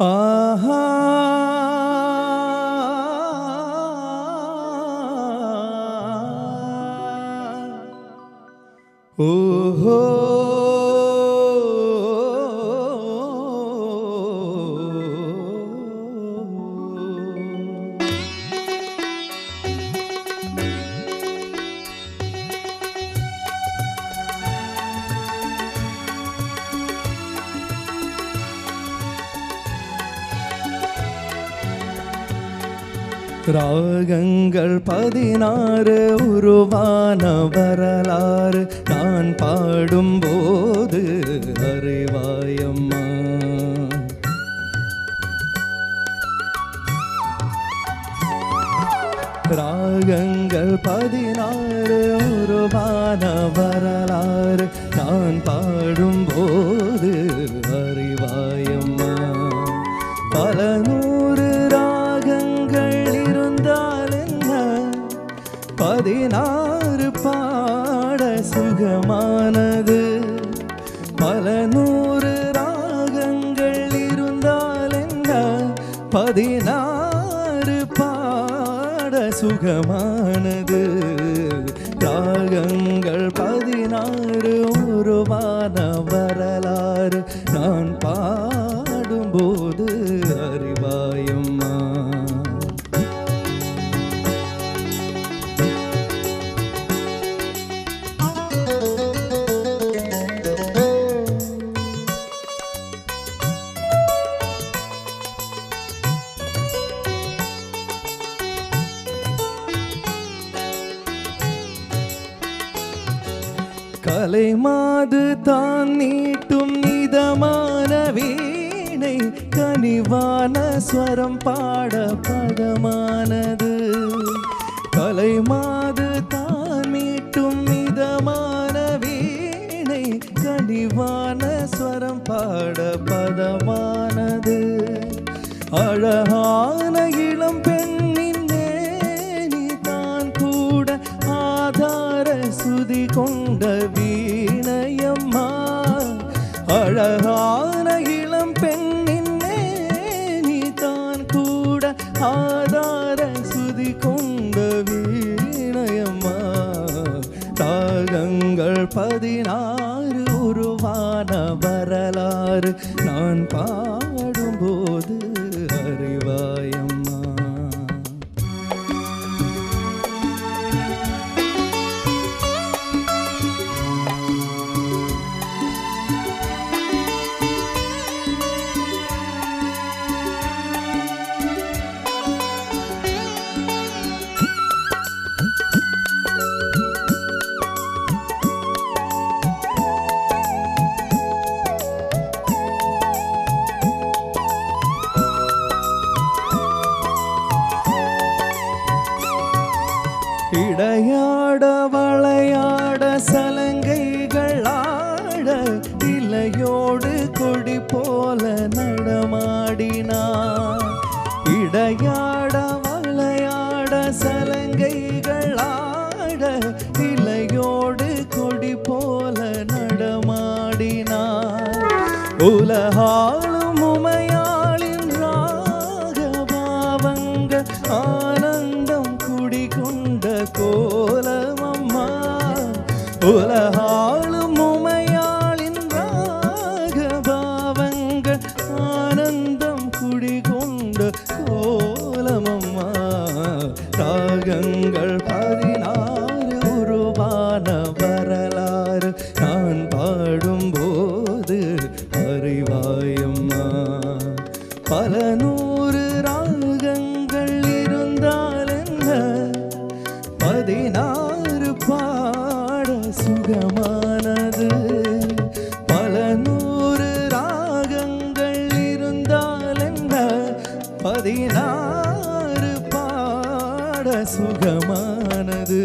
आहा। ओहो। ராகங்கள் பதினாறு உருவான வரலாறு. நான் பாடும்போது அறிவாயம்மா. ராகங்கள் பதினாறு உருவான வரலாறு. நான் பாடும்போது பதினாறு பாட சுகமானது. பல நூறு ராகங்கள் இருந்தால் என்ன பதினாறு பாட சுகமானது. ராகங்கள் கலை மாது தான் நீட்டும் நிதமான வீணை கனிவான ஸ்வரம் பாட பதமானது. கலை மாது தான் நீட்டும் நிதமான வீணை கனிவான ஸ்வரம் பாட பதமானது. அழகான அழகான இளம் பெண்ணின்னே நீ தான் கூட ஆதார சுதி கொண்ட வீணையம்மா. தாகங்கள் பதினாறு உருவான வரலாறு நான் பா ஆட வளையாட சலங்கைகள் ஆட இலையோடு கொடி போல நடமாடினார் இடையாட வளையாட சலங்கைகள் ஆட இலையோடு கொடி போல நடமாடினார் உலகால ulaha ஆனது